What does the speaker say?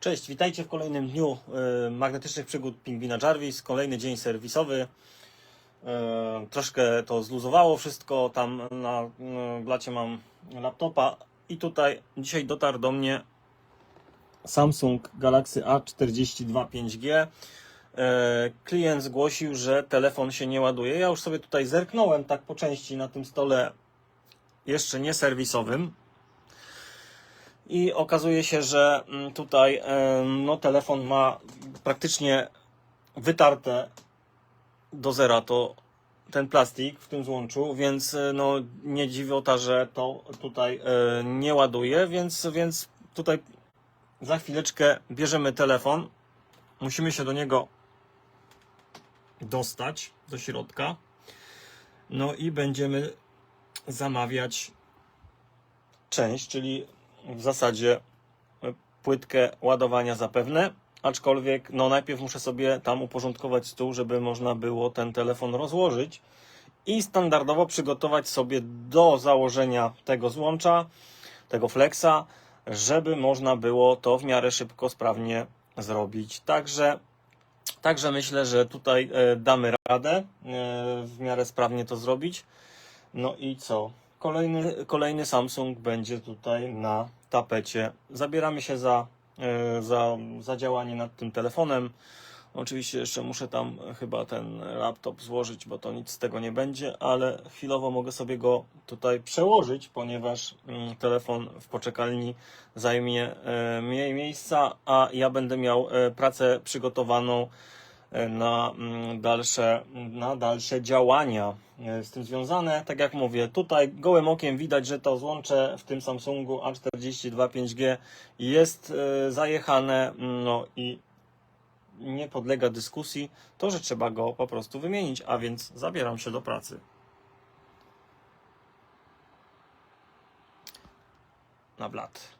Cześć, witajcie w kolejnym dniu e, magnetycznych przygód Pingwina Jarvis. Kolejny dzień serwisowy. E, Troszkę to zluzowało wszystko. Tam na e, blacie mam laptopa i tutaj dzisiaj dotarł do mnie Samsung Galaxy A42 5G. E, Klient zgłosił, że telefon się nie ładuje. Ja już sobie tutaj zerknąłem tak po części na tym stole jeszcze nie serwisowym. I okazuje się, że mm, tutaj no, telefon ma praktycznie wytarte do zera to ten plastik w tym złączu, więc e, no, nie dziwota, że to tutaj e, nie ładuje, więc, więc tutaj za chwileczkę bierzemy telefon. Musimy się do niego dostać do środka. No i będziemy zamawiać część, czyli w zasadzie e, płytkę ładowania zapewne, aczkolwiek no najpierw muszę sobie tam uporządkować stół, żeby można było ten telefon rozłożyć i standardowo przygotować sobie do założenia tego złącza, tego flexa, żeby można było to w miarę szybko, sprawnie zrobić. Także Także myślę, że tutaj e, damy radę e, w miarę sprawnie to zrobić. No i co? Kolejny, kolejny Samsung będzie tutaj na tapecie. Zabieramy się za, e, za, za działanie nad tym telefonem. Oczywiście jeszcze muszę tam chyba ten laptop złożyć, bo to nic z tego nie będzie, ale chwilowo mogę sobie go tutaj przełożyć, ponieważ mm, telefon w poczekalni zajmie e, mniej miejsca, a ja będę miał e, pracę przygotowaną na mm, dalsze, na dalsze działania e, z tym związane. Tak jak mówię, tutaj gołym okiem widać, że to złącze w tym Samsungu A42 5G jest e, zajechane, no i nie podlega dyskusji, to że trzeba go po prostu wymienić, a więc zabieram się do pracy. Na blat.